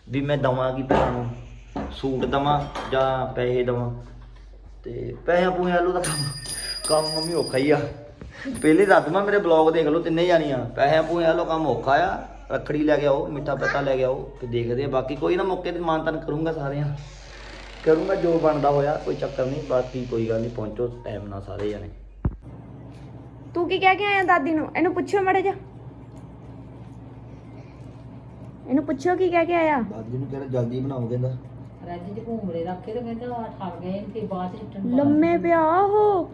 ਵੀ ਮੈਂ ਦਵਾਂ ਕੀ ਭੈਣਾਂ ਨੂੰ? ਸੂਟ ਦਵਾਂ ਜਾਂ ਪੈਸੇ ਦਵਾਂ? ਤੇ ਪੈਸਿਆਂ ਪੂਸਿਆਂ ਲੋ ਦਾ ਕੰਮ ਕੰਮ ਮੰਮੀ ਔਖਾ ਹੀ ਆ। ਪਹਿਲੇ ਦੱਸ ਮੈਂ ਮੇਰੇ ਬਲੌਗ ਦੇਖ ਲਓ ਤਿੰਨੇ ਜਾਣੀਆਂ। ਪੈਸਿਆਂ ਪੂਸਿਆਂ ਲੋ ਕੰਮ ਔਖਾ ਆ। ਰੱਖੜੀ ਲੈ ਕੇ ਆਓ, ਮਿੱਠਾ ਪੱਤਾ ਲੈ ਕੇ ਆਓ ਤੇ ਦੇਖਦੇ ਆ। ਬਾਕੀ ਕੋਈ ਨਾ ਮੌਕੇ ਤੇ ਮਾਨਤਨ ਕਰੂੰਗਾ ਸਾਰਿਆਂ। ਕਰੂੰਗਾ ਜੋ ਬਣਦਾ ਹੋਇਆ, ਕੋਈ ਚੱਕਰ ਨਹੀਂ। ਬਾਕੀ ਕੋਈ ਗੱਲ ਨਹੀਂ, ਪਹੁੰਚੋ ਟਾਈਮ ਨਾਲ ਸਾਰੇ ਜਾਣੇ। ਤੂੰ ਕੀ ਕਹਿ ਕੇ ਆਇਆ ਦਾਦੀ ਨੂੰ? ਇਹਨੂੰ ਪੁੱਛਿਓ ਮੜੇ ਜਾ ਇਹਨੂੰ ਪੁੱਛਿਓ ਕੀ ਕਹਿ ਕੇ ਆਇਆ? ਦਾਦੀ ਨੂੰ ਕਹਿੰਦਾ ਜਲਦੀ ਬਣਾਓ ਕਹਿੰਦਾ। ਰੱਜ ਚ ਘੂਮਰੇ ਰੱਖੇ ਤੇ ਕਹਿੰਦਾ ਠੱਗ ਗਏ ਤੇ ਬਾਅਦ ਚ ਲੰਮੇ ਪਿਆ ਉਹ।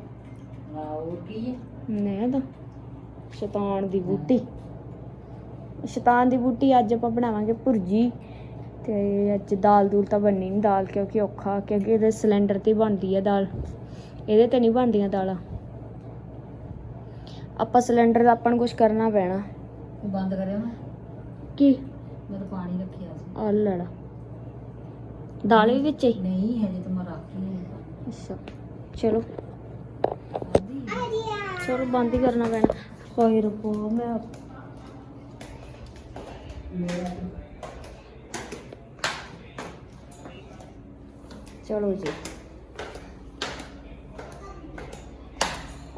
ਹੋਰ ਕੀ ਹੈ? ਨੇ ਤਾਂ ਸ਼ੈਤਾਨ ਦੀ ਬੂਟੀ। ਸ਼ੈਤਾਨ ਦੀ ਬੂਟੀ ਅੱਜ ਆਪਾਂ ਬਣਾਵਾਂਗੇ ਭੁਰਜੀ। ਤੇ ਅੱਜ ਦਾਲ ਦੂਲ ਤਾਂ ਬਣਨੀ ਨਹੀਂ ਦਾਲ ਕਿਉਂਕਿ ਔਖਾ ਕਿਉਂਕਿ ਇਹਦੇ ਸਿਲੰਡਰ ਤੇ ਹੀ ਬਣਦੀ ਆ ਦਾਲ। ਇਹਦੇ ਤੇ ਨਹੀਂ ਬਣਦੀਆਂ ਦਾਲਾਂ। ਆਪਾਂ ਸਿਲੰਡਰ ਦਾ ਆਪਾਂ ਨੂੰ ਕੁਝ ਕਰਨਾ ਪੈਣਾ। ਬੰਦ ਕਰਿਓ ਨਾ। ਕੀ? ਮੈਂ ਤਾਂ ਪਾਣੀ ਰੱਖਿਆ ਸੀ। ਆ ਲੜਾ ਦਾਲ ਵੀ ਵਿੱਚ ਹੀ? ਨਹੀਂ ਹਜੇ ਤਾਂ ਮੈਂ ਰੱਖ ਅੱਛਾ ਚਲੋ। ਚਲੋ ਬੰਦ ਹੀ ਕਰਨਾ ਪੈਣਾ। ਹਾਏ ਰੱਬਾ ਮੈਂ ਚਲੋ ਜੀ।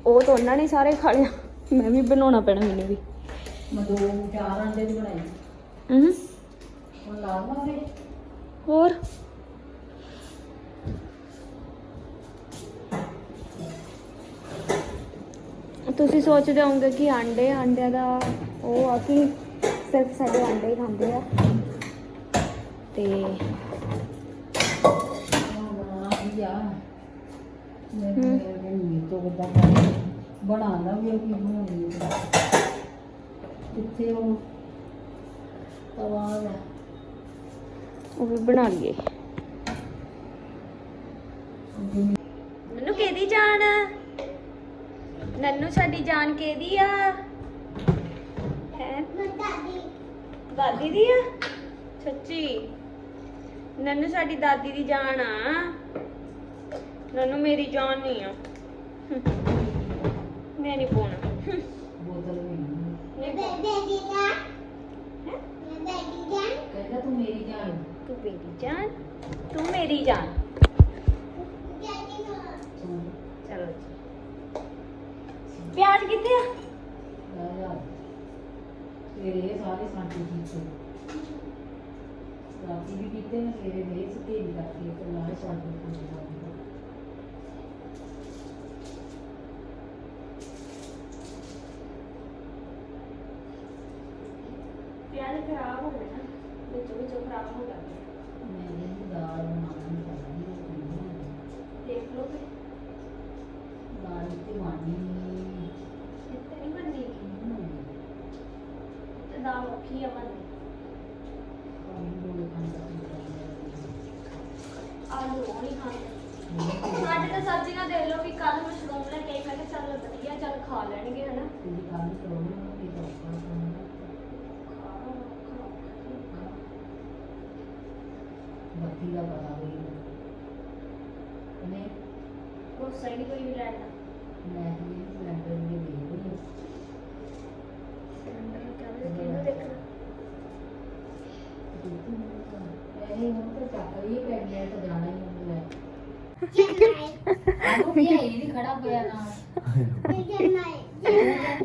ਉਹ ਤਾਂ ਉਹਨਾਂ ਨੇ ਸਾਰੇ ਖਾ ਲਿਆ। ਮੈਂ ਵੀ ਬਣਾਉਣਾ ਪੈਣਾ ਮੈਨੂੰ ਵੀ ਮੈਂ ਦੋ ਚਾਰ ਅੰਡੇ ਦੀ ਬਣਾਈ ਹੂੰ ਹੁਣ ਲਾ ਲਾਂਗੇ ਹੋਰ ਤੁਸੀਂ ਸੋਚਦੇ ਹੋਵੋਗੇ ਕਿ ਆਂਡੇ ਆਂਡਿਆਂ ਦਾ ਉਹ ਆ ਕਿ ਸਿਰਫ ਸਾਡੇ ਆਂਡੇ ਹੀ ਖਾਂਦੇ ਆ ਤੇ ਆ ਮੈਂ ਮੇਰੇ ਤੋਂ ਕਿੱਦਾਂ ਬਣਾਉਣਾ ਵੀ ਕੀ ਬਣਾਉਣੀ ਆ। ਕਿੱਥੇ ਉਹ? ਤਵਾ ਵਾ ਉਹ ਵੀ ਬਣਾ ਲਈਏ। ਨੰਨੂ ਕਿਹਦੀ ਜਾਨ ਨੰਨੂ ਸਾਡੀ ਜਾਨ ਕਿਹਦੀ ਆ? ਹੈ? ਦਾਦੀ ਦਾਦੀ ਦੀ ਆ? ਸੱਚੀ? ਨੰਨੂ ਸਾਡੀ ਦਾਦੀ ਦੀ ਜਾਨ ਆ। ਨੰਨੂ ਮੇਰੀ ਜਾਨ ਨਹੀਂ ਆ। ਮੈਂ ਨਹੀਂ ਪਾਉਣਾ। ਬੋਤਲ ਵੀ ਨਹੀਂ। ਨਹੀਂ ਪਾਉਣਾ। ਹੈਂ? ਕਹਿੰਦਾ ਤੂੰ ਮੇਰੀ ਜਾਨ। ਤੂੰ ਮੇਰੀ ਜਾਨ? ਤੂੰ ਮੇਰੀ ਜਾਨ। ਚਲੋ। ਜੀ। ਪਿਆਜ਼ ਕਿੱਥੇ ਆ? ਲੈ ਜਾ। ਤੇਰੇ ਇਹ ਸਾਰੇ ਸਾਂਟੀ ਕੀਤੇ ਰਾਤੀ ਵੀ ਕੀਤੇ ਨੇ ਸਵੇਰੇ ਵੇਚ ਕੇ ਵੀ ਰੱਖੀ ਤੇ ਲਾਏ ਸਾਂਟੀ ਕੀਤੇ ਪਿਆਜ਼ ਖਰਾਬ ਹੋ ਗਏ ਨਾ ਵਿੱਚੋਂ ਵਿੱਚੋਂ ਖਰਾਬ ਹੋ ਜਾਂਦੇ ਆ। ਮੈਂ ਦਾਲ ਬਣਾਉਣੀ ਚਾਹੀਦੀ ਹੈ ਦੇਖ ਲਓ ਤੇ ਦਾਲ ਤੇ ਮਾਣੀ ਇੱਥੇ ਨਹੀਂ ਬਣਦੀ ਤੇ ਦਾਲ ਔਖੀ ਆ ਬਣਨੀ ਆਲੂ ਉਹ ਨਹੀਂ ਖਾਂਦੇ ਸਾਡੇ ਤਾਂ ਸਬਜ਼ੀਆਂ ਦੇਖ ਲਓ ਵੀ ਕੱਲ ਮਸ਼ਰੂਮ ਲੈ ਕੇ ਆਈ, ਮੈਂ ਕਿਹਾ ਚੱਲ ਵਧੀਆ, ਚੱਲ ਖਾ ਲੈਣਗੇ, ਹਨਾ ਬੱਤੀ ਦਾ ਪਤਾ ਹੋਈ ਕੋਈ ਸਹੀ ਕੋਈ ਵੀ ਲੈਣਾ ਮੈਂ ਇਹ ਸਿਲੰਡਰ ਦੇ ਦੇ ਰਹੀ ਕਿਹਨੂੰ ਦੇਖਣਾ ਇਹ ਹੁਣ ਤਾਂ ਚੱਕ ਲਈ ਪੈਂਦੇ ਤਾਂ ਜਾਣਾ ਹੀ ਹੁੰਦਾ ਹੈ ਆਹ ਵੀ ਇਹ ਨਹੀਂ ਖੜਾ ਹੋਇਆ ਨਾ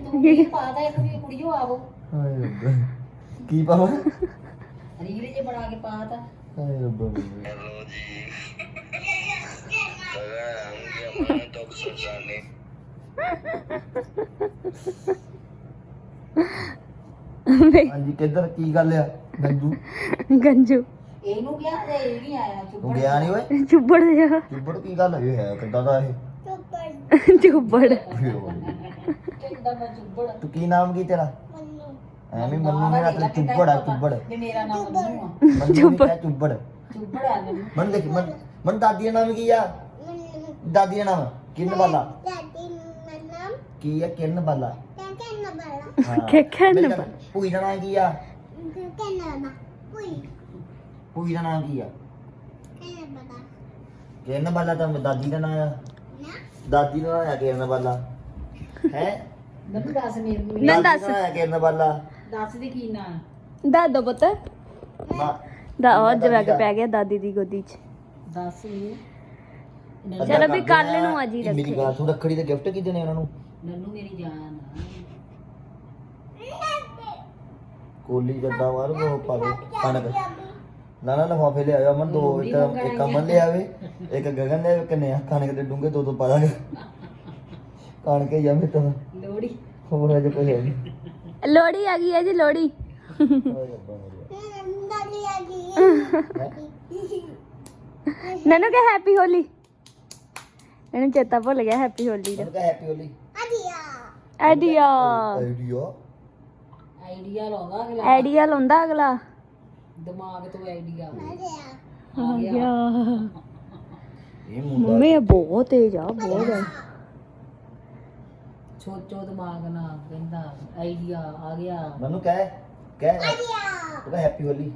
ਤੂੰ ਵੀ ਪਾਦਾ ਇੱਕ ਵੀ ਕੁੜੀਓ ਆਵੋ ਹਾਏ ਰੱਬਾ। ਕੀ ਪਾਵਾ? ਰੀਲ ਜੇ ਬਣਾ ਕੇ ਪਾਤਾ ਹਾਏ ਰੱਬਾ ਹਾਂਜੀ ਕਿੱਧਰ ਕੀ ਗੱਲ ਆ ਗੰਜੂ? ਗੰਜੂ। ਇਹਨੂੰ ਗਿਆ ਤੇ ਇਹ ਨਹੀਂ ਆਇਆ ਤੂੰ ਚੁੱਪ ਗਿਆ ਨਹੀਂ ਓਏ? ਚੁੱਬੜ ਜਾ। ਚੁੱਬੜ ਕੀ ਗੱਲ ਹੈ ਕਿੱਦਾਂ ਦਾ ਇਹ? ਚੁੱਬੜ ਮੈਂ ਤੂੰ ਕੀ ਨਾਮ ਕੀ ਤੇਰਾ? ਐਵੇਂ ਮੰਨੂ ਨੇ ਰੱਖ ਲਿਆ ਚੁੱਬੜ ਆ ਚੁੱਬੜ ਵੀ ਮੇਰਾ ਨਾਮ ਮੰਨੂ ਆ। ਮੰਨੂ ਨੇ ਕਿਹਾ ਚੁੱਬੜ ਚੁੱਬੜ ਆ ਮੈਨੂੰ ਮਨ ਦੇਖ ਮਨ ਮਨ ਦਾਦੀ ਦਾ ਨਾਮ ਕੀ ਆ? ਦਾਦੀ ਦਾ ਨਾਮ ਕਿਰਨ ਬਾਲਾ। ਕੀ ਆ? ਕਿਰਨ ਬਾਲਾ। ਹਾਂ। ਕਿ ਕਿਰਨ ਮੇਰੀ ਗੱਲ, ਭੂਈ ਦਾ ਨਾਮ ਕੀ ਆ? ਭੂਈ। ਦਾ ਨਾਮ ਕੀ ਆ? ਕਿਰਨ ਬਾਲਾ। ਤਾਂ ਦਾਦੀ ਦਾ ਨਾਮ ਆ। ਦਾਦੀ ਦਾ ਨਾਮ ਆ ਕਿਰਨ ਬਾਲਾ। ਹੈ? ਮੈਨੂੰ ਦੱਸ ਮੇਰੇ ਨੂੰ ਮੈਂ ਦੱਸ। ਕਿਰਨ ਬਾਲਾ। ਦੱਸ ਦੇ ਕੀ ਨਾਂ? ਦੱਸ ਦੋ ਪੁੱਤ। ਦਾ ਉਹ ਜਵਗ ਪੈ ਗਿਆ ਦਾਦੀ ਦੀ ਗੋਦੀ 'ਚ। ਦੱਸ ਇਹ ਚਲੋ ਵੀ ਕੱਲ ਨੂੰ ਅਜੀ ਮੇਰੀ ਰੱਖੇ। ਗੱਲ ਤੂੰ ਰੱਖੜੀ ਦੇ ਗਿਫਟ ਕੀ ਦੇਣੇ ਉਹਨਾਂ ਨੂੰ? ਨੰਨੂ ਮੇਰੀ ਜਾਨ ਆ। ਕੋਲੀ ਜੱਦਾ ਮਾਰ ਉਹ ਪਾ ਦੇ ਕਣਕ। ਨਾ ਨਾ ਲਫਾਫੇ ਲੈ ਆਇਆ ਮਨ ਦੋ ਇੱਕ ਇੱਕ ਅਮਨ ਲੈ ਆਵੇ ਇੱਕ ਗਗਨ ਲੈ ਆਵੇ ਕਿੰਨੇ ਆ ਕਣਕ ਦੇ ਡੂੰਗੇ ਦੋ ਦੋ ਪਾ ਦਾਂਗੇ ਕਣਕ ਹੀ ਆ ਮੇ ਤਾਂ। ਲੋੜੀ ਹੋਰ ਅਜੇ ਕੋਈ ਹੈ ਨਹੀਂ ਲੋੜੀ ਆ ਗਈ ਹੈ ਜੀ ਲੋੜੀ ਨਨੂ ਕਹ ਹੈਪੀ ਹੋਲੀ। ਇਹਨੂੰ ਚੇਤਾ ਭੁੱਲ ਗਿਆ ਹੈਪੀ ਹੋਲੀ ਦਾ। ਉਹਦਾ happy Holi. Idea. Idea. Idea ਲਾਉਂਦਾ ਅਗਲਾ। ਆਈਡੀਆ ਲਾਉਂਦਾ ਅਗਲਾ। ਦਿਮਾਗ ਤੋਂ ਆਈਡੀਆ। ਆ ਗਿਆ। ਇਹ ਮੁੰਡਾ ਮੰਮੀ ਇਹ ਬਹੁਤ ਤੇਜ਼ ਆ ਬਹੁਤ ਜ਼ਿਆਦਾ। ਸੋਚੋ ਦਿਮਾਗ ਨਾਲ ਕਹਿੰਦਾ ਆਈਡੀਆ ਆ ਗਿਆ। ਮੈਨੂੰ ਕਹਿ ਕਹਿ। ਉਹਦਾ ਹੈਪੀ ਹੋਲੀ।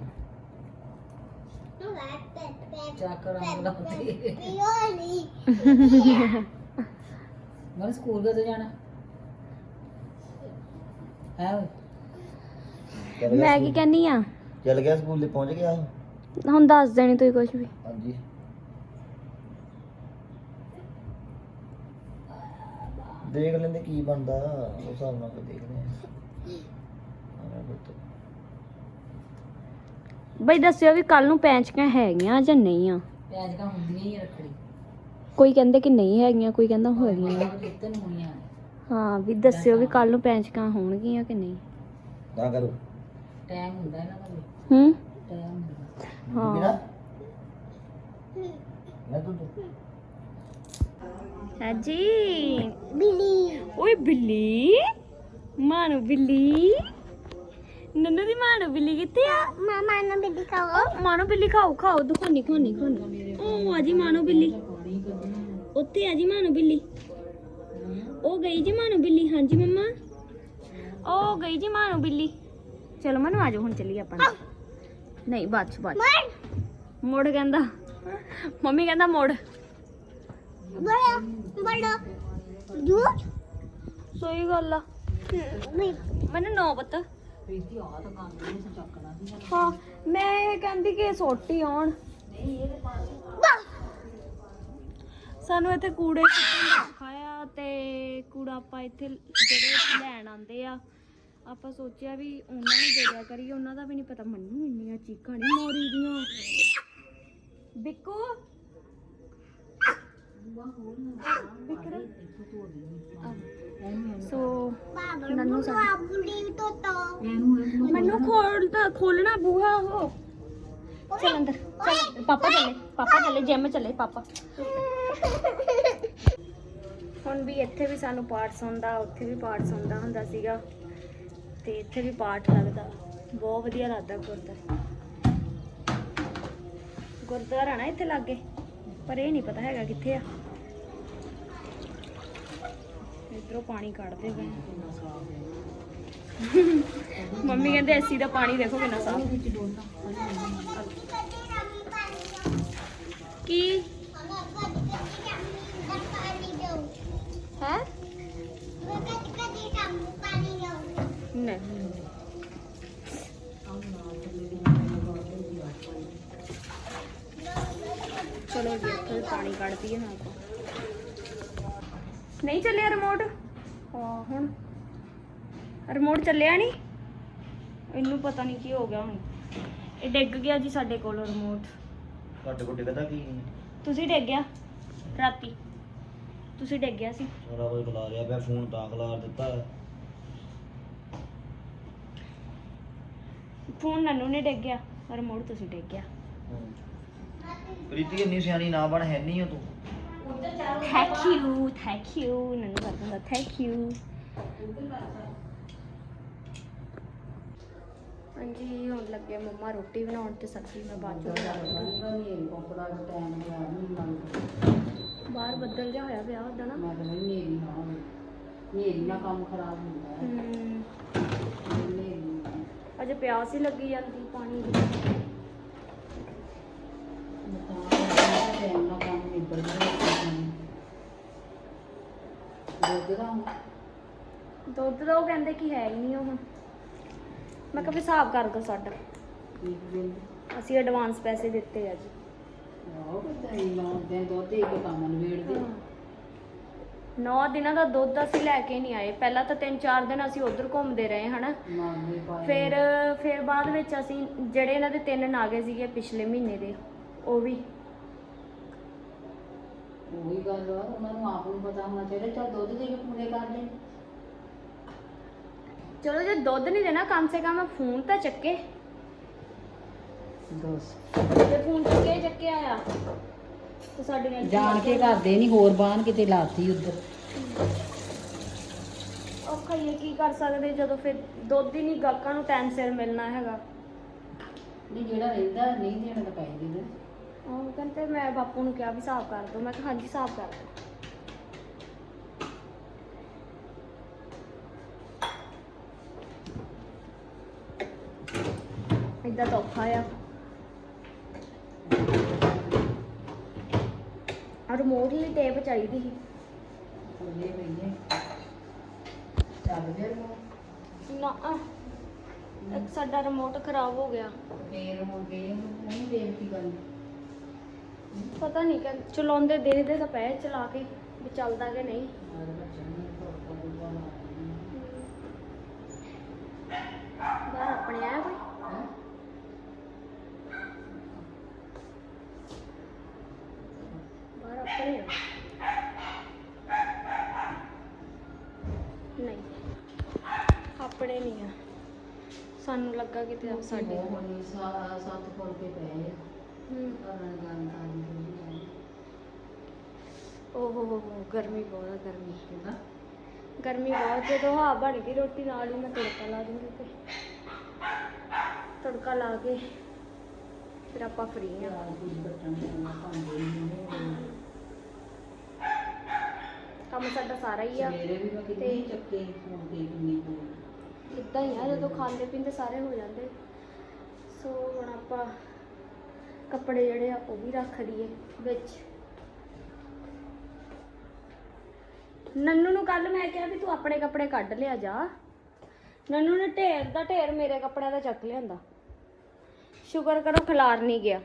ਚੱਕ ਰੰਗ ਲਾਉਂਦੇ। ਮਨ ਸਕੂਲ ਕਦੋਂ ਜਾਣਾ? ਹੈ ਓਏ। ਚੱਲ ਗਿਆ ਮੈਂ ਕੀ ਕਹਿੰਨੀ ਆ? ਚੱਲ ਗਿਆ ਸਕੂਲ ਤੇ ਪਹੁੰਚ ਗਿਆ ਹੁਣ ਦੱਸ ਦੇਣੀ ਤੁਸੀਂ ਕੁਝ ਵੀ। ਹਾਂਜੀ। ਦੇਖ ਲੈਂਦੇ ਕੀ ਬਣਦਾ ਉਸ ਹਿਸਾਬ ਨਾਲ ਫਿਰ ਦੇਖਦੇ ਆ। ਬਈ ਦੱਸਿਓ ਵੀ ਕੱਲ ਨੂੰ ਪੈਂਚਕਾਂ ਹੈਗੀਆਂ ਜਾਂ ਨਹੀਂ ਆ ਪੈਂਚਕਾਂ ਹੁੰਦੀਆਂ ਹੀ ਆ ਰੱਖੜੀ। ਕੋਈ ਕਹਿੰਦੇ ਕਿ ਨਹੀਂ ਹੈਗੀਆਂ ਕੋਈ ਕਹਿੰਦਾ ਹੋਣਗੀਆਂ ਹੋਣੀਆਂ ਨੇ। ਹਾਂ ਵੀ ਦੱਸਿਓ ਵੀ ਕੱਲ ਨੂੰ ਪੈਂਚਕਾਂ ਹੋਣਗੀਆਂ ਕਿ ਨਹੀਂ? ਨਾ ਕਰੋ। ਟਾਈਮ ਹੁੰਦਾ ਇਹਨਾਂ ਦਾ ਹੂੰ? ਟਾਈਮ ਹੁੰਦਾ। ਹਾਂ। ਮੈਂ ਤੂੰ ਸਾਜੀ ਬਿੱਲੀ। ਓਏ ਬਿੱਲੀ। ਮਾਨੂ ਬਿੱਲੀ। ਨੰਨੂ ਦੀ ਮਾਨੂ ਬਿੱਲੀ ਕਿੱਥੇ ਆ? ਮਾਮਾ ਨੂੰ ਬਿੱਲੀ ਖਾਓ। ਮਾਨੂ ਬਿੱਲੀ ਖਾਓ ਖਾਓ। ਦੁਕਾਨੀ ਖਾਣੀ ਖਾਣੀ ਉਹ ਆ ਜੀ ਮਾਨੂ ਬਿੱਲੀ। ਉੱਥੇ ਆ ਜੀ ਮਾਨੂ ਬਿੱਲੀ। ਉਹ ਗਈ ਜੀ ਮਾਨੂ ਬਿੱਲੀ। ਹਾਂਜੀ ਮੰਮਾ। ਉਹ ਗਈ ਜੀ ਮਾਨੂ ਬਿੱਲੀ। ਚਲੋ ਮਨੂ ਆ ਜਾਓ ਹੁਣ ਚੱਲੀਏ ਆਪਾਂ। ਨਹੀਂ ਬਾਅਦ ਚ ਬਾਅਦ ਚ। ਮੋੜ ਕਹਿੰਦਾ। ਮੰਮੀ ਕਹਿੰਦਾ ਮੋੜ। ਬੜਾ ਬੜਾ ਜੂਟ ਸੋਈ ਗੱਲ ਆ। ਮੈਨੂੰ ਨੋ ਪਤਾ। ਪ੍ਰੀਤੀ ਆ ਤਾਂ ਕੰਮ ਨਹੀਂ ਸੀ ਚੱਕਣਾ ਸੀ ਹਾਂ ਮੈਂ ਇਹ ਕਹਿੰਦੀ ਕਿ ਸੋਟੀ ਆਉਣ। ਸਾਨੂੰ ਇੱਥੇ ਕੂੜੇ ਸੁੱਟਣ ਆ ਤੇ ਕੂੜਾ ਆਪਾਂ ਇੱਥੇ ਜਿਹੜੇ ਲੈਣ ਆਉਂਦੇ ਆ ਆਪਾਂ ਸੋਚਿਆ ਵੀ ਉਹਨਾਂ ਨੂੰ ਦੇ ਦਿਆ ਕਰੀਏ। ਉਹਨਾਂ ਦਾ ਵੀ ਨਹੀਂ ਪਤਾ। ਮੈਨੂੰ ਇੰਨੀਆਂ ਚੀਕਾਂ ਨਹੀਂ ਮੋਰੀ ਦੀਆਂ। ਬਿੱਕੂ ਸੋ ਨੰਨੂ ਸਾਡੀ ਮੈਨੂੰ ਖੋਲ ਖੋਲਣਾ ਬੂਹਾ ਉਹ। ਚੱਲ ਅੰਦਰ ਚੱਲ। ਪਾਪਾ ਚੱਲੇ ਪਾਪਾ ਚੱਲੇ ਜਿਮ ਚੱਲੇ ਪਾਪਾ। ਹੁਣ ਵੀ ਇੱਥੇ ਵੀ ਸਾਨੂੰ ਪਾਠ ਸੁਣਦਾ ਉੱਥੇ ਵੀ ਪਾਠ ਸੁਣਦਾ ਹੁੰਦਾ ਸੀਗਾ। ਤੇ ਇੱਥੇ ਵੀ ਪਾਠ ਲੱਗਦਾ। ਬਹੁਤ ਵਧੀਆ ਲੱਗਦਾ ਗੁਰਦੁਆਰਾ। ਗੁਰਦੁਆਰਾ ਨਾ ਇੱਥੇ ਲਾਗੇ? ਪਰ ਇਹ ਨਹੀਂ ਪਤਾ ਹੈਗਾ ਕਿੱਥੇ ਆ। ਇਧਰੋਂ ਪਾਣੀ ਕੱਢਦੇ ਪਏ। ਮੰਮੀ ਕਹਿੰਦੇ ਏਸੀ ਦਾ ਪਾਣੀ ਦੇਖੋ ਕਿੰਨਾ ਸਾਫ਼। ਕੀ? ਹੈ? ਨਹੀਂ। ਪਾਣੀ ਕੱਢ ਦਈਏ ਨਾ ਆਪਾਂ ਨਹੀਂ ਚੱਲਿਆ ਰਿਮੋਟ ਹਾਂ ਹੁਣ। ਰਿਮੋਟ ਚੱਲਿਆ ਨਹੀਂ? ਇਹਨੂੰ ਪਤਾ ਨਹੀਂ ਕੀ ਹੋ ਗਿਆ ਹੁਣ। ਇਹ ਡਿੱਗ ਗਿਆ ਜੀ ਸਾਡੇ ਕੋਲ ਰਿਮੋਟ ਘੱਟ ਘੁੱਟ ਕਦਾ ਕੀ ਤੁਸੀਂ ਡਿੱਗ ਗਿਆ? ਰਾਤੀ। ਤੁਸੀਂ ਡਿੱਗ ਗਿਆ ਸੀ? ਸਾਰਾ ਕੁਝ ਖਲਾ ਰਿਹਾ ਪਿਆ ਫੋਨ ਤਾਂ ਖਲਾਰ ਦਿੱਤਾ। ਫੋਨ ਨੰਨੂ ਨੇ ਡਿੱਗ ਗਿਆ ਰਿਮੋਟ ਤੁਸੀਂ ਡਿੱਗ ਗਿਆ। ਪ੍ਰੀਤੀ ਇੰਨੀ ਸਿਆਣੀ ਨਾ ਬਣ ਹੈ ਨਹੀਂ ਹੋ ਤੂੰ। ਥੈਂਕ ਯੂ ਥੈਂਕ ਯੂ ਨੰਨੂ ਕਰ ਦਿੰਦਾ ਥੈਂਕ ਯੂ ਹਾਂਜੀ ਹੁਣ ਲੱਗੇ ਮੰਮਾ ਰੋਟੀ ਬਣਾਉਣ ਤੇ ਸਬਜ਼ੀ ਮੈਂ ਬਾਅਦ ਚੋਂ ਬਾਹਰ ਬੱਦਲ ਜਿਹਾ ਹੋਇਆ ਪਿਆ ਉਹਦਾ ਨਾ। ਮੈਂ ਤਾਂ ਨਹੀਂ ਨੇਰੀ ਨਾ ਹੋਵੇ। ਨੇਰੀ ਨਾਲ ਕੰਮ ਖਰਾਬ ਹੁੰਦਾ ਹੈ। ਹਮ, ਅਜੇ ਪਿਆਸ ਹੀ ਲੱਗੀ ਜਾਂਦੀ ਪਾਣੀ ਦੀ। ਟਾਈਮ ਨਾਲ ਕੰਮ ਨਿਬੜ ਗਿਆ ਦੁੱਧ ਦਾ ਦੁੱਧ ਦਾ ਉਹ ਕਹਿੰਦੇ ਕਿ ਹੈ ਹੀ ਨਹੀਂ ਉਹ। ਮੈਂ ਕਿਹਾ ਹਿਸਾਬ ਕਰ ਦੋ ਸਾਡਾ। ਅਸੀਂ ਐਡਵਾਂਸ ਪੈਸੇ ਦਿੱਤੇ ਆਹੋ ਕਿਤੇ ਨੌ ਦਿਨ ਦੋ ਤੇ ਇੱਕ ਕੰਮ ਨਵੇੜਦੇ ਨੌ ਦਿਨਾਂ ਦਾ ਦੁੱਧ ਅਸੀਂ ਲੈ ਕੇ ਨਹੀਂ ਆਏ। ਪਹਿਲਾਂ ਤਾਂ 3-4 ਦਿਨ ਅਸੀਂ ਉਧਰ ਘੁੰਮਦੇ ਰਹੇ ਹਨਾ? ਫਿਰ ਫਿਰ ਬਾਅਦ ਵਿੱਚ ਅਸੀਂ ਜਿਹੜੇ ਇਹਨਾਂ ਦੇ ਤਿੰਨ ਨਾਗੇ ਸੀਗੇ ਪਿਛਲੇ ਮਹੀਨੇ ਦੇ ਉਹ ਵੀ। ਉਹੀ ਗੱਲ ਆ ਉਹਨਾਂ ਨੂੰ ਆਪ ਨੂੰ ਪਤਾ ਹੋਣਾ ਚਾਹੀਦਾ ਚੱਲ ਦੁੱਧ ਦੇ ਕੇ ਪੂਰੇ ਕਰ ਦੇ ਚਲੋ ਜੇ ਦੁੱਧ ਨਹੀਂ ਦੇਣਾ ਕਮ ਸੇ ਕਮ ਫੋਨ ਤਾਂ ਚੱਕੇ। ਦੱਸ। ਜੇ ਫੋਨ ਚੱਕੇ ਚੱਕੇ ਆਇਆ। ਤੇ ਸਾਡੀ ਨਾਲ ਜਾਣ ਕੇ ਕਰਦੇ ਨਹੀਂ ਹੋਰ ਬਾਹਨ ਕਿਤੇ ਲਾਤੀ ਉੱਧਰ। ਔਖਾ ਹੀ ਹੈ, ਕੀ ਕਰ ਸਕਦੇ ਜਦੋਂ ਫਿਰ ਦੁੱਧ ਹੀ ਨਹੀਂ ਗਾਹਕਾਂ ਨੂੰ ਟਾਈਮ ਸਿਰ ਮਿਲਣਾ ਹੈਗਾ। ਨਹੀਂ ਜਿਹੜਾ ਰਹਿੰਦਾ ਨਹੀਂ ਦੇਣਾ ਤਾਂ ਪੈਸੇ ਦੇ ਦੇ। ਉਹ ਕਹਿੰਦੇ ਮੈਂ ਬਾਪੂ ਨੂੰ ਕਿਹਾ ਵੀ ਹਿਸਾਬ ਕਰ ਦੋ ਮੈਂ ਕਿਹਾ ਹਾਂਜੀ ਹਿਸਾਬ ਕਰ ਦੋ ਇਦਾਂ ਤਾਂ ਔਖਾ ਆ। ਆ ਰਿਮੋਟ ਲਈ ਟੇਪ ਚਾਹੀਦੀ ਸੀ। ਉਹਦੇ ਪਈਏ ਚੱਲ ਫਿਰ ਨਾ ਆ, ਇੱਕ ਸਾਡਾ ਰਿਮੋਟ ਖਰਾਬ ਹੋ ਗਿਆ। ਫੇਰ ਹੁਣ ਗਏ ਨਹੀਂ ਬੇਨਤੀ ਕਰਨੀ ਪਤਾ ਨਹੀਂ ਕਿ ਚਲਾਉਂਦੇ ਦੇਖਦੇ ਤਾਂ ਪਏ ਚਲਾ ਕੇ ਵੀ ਚੱਲਦਾ ਕਿ ਨਹੀਂ। ਬਾਹਰ ਆਪਣੇ ਆਇਆ ਕੋਈ? ਬਾਹਰ ਆਪਣੇ ਆ ਨਹੀਂ ਆਪਣੇ ਨਹੀਂ ਆ। ਸਾਨੂੰ ਲੱਗਾ ਕਿਤੇ ਸਾਡੇ ਹੁਣ ਸਾ- ਸੱਤ ਫੁੱਲ ਕੇ ਪਏ ਆ। ਓਹ ਹੋ ਹੋ ਗਰਮੀ ਬਹੁਤ ਆ ਗਰਮੀ। ਗਰਮੀ ਬਹੁਤ ਜਦੋਂ ਹਾਂ ਬਣ ਗਈ ਰੋਟੀ ਨਾਲ ਹੀ ਮੈਂ ਤੜਕਾ ਲਾ ਦੂੰਗੀ ਤੇ ਤੜਕਾ ਲਾ ਕੇ ਫਿਰ ਆਪਾਂ ਫ੍ਰੀ ਆ। ਕੰਮ ਸਾਡਾ ਸਾਰਾ ਹੀ ਆ। ਇਦਾਂ ਹੀ ਆ ਜਦੋਂ ਖਾਂਦੇ ਪੀਂਦੇ ਸਾਰੇ ਹੋ ਜਾਂਦੇ। ਸੋ ਹੁਣ ਆਪਾਂ ਕੱਪੜੇ ਜਿਹੜੇ ਆ ਉਹ ਵੀ ਰੱਖ ਲਈਏ ਵਿੱਚ। ਨੰਨੂ ਨੂੰ ਕੱਲ ਮੈਂ ਕਿਹਾ ਵੀ ਤੂੰ ਆਪਣੇ ਕੱਪੜੇ ਕੱਢ ਲਿਆ ਜਾ। ਨੰਨੂ ਨੇ ਢੇਰ ਦਾ ਢੇਰ ਮੇਰੇ ਕੱਪੜਿਆਂ ਦਾ ਚੱਕ ਲਿਆਂਦਾ। ਸ਼ੁਕਰ ਕਰੋ ਖਿਲਾਰ ਨਹੀਂ ਗਿਆ।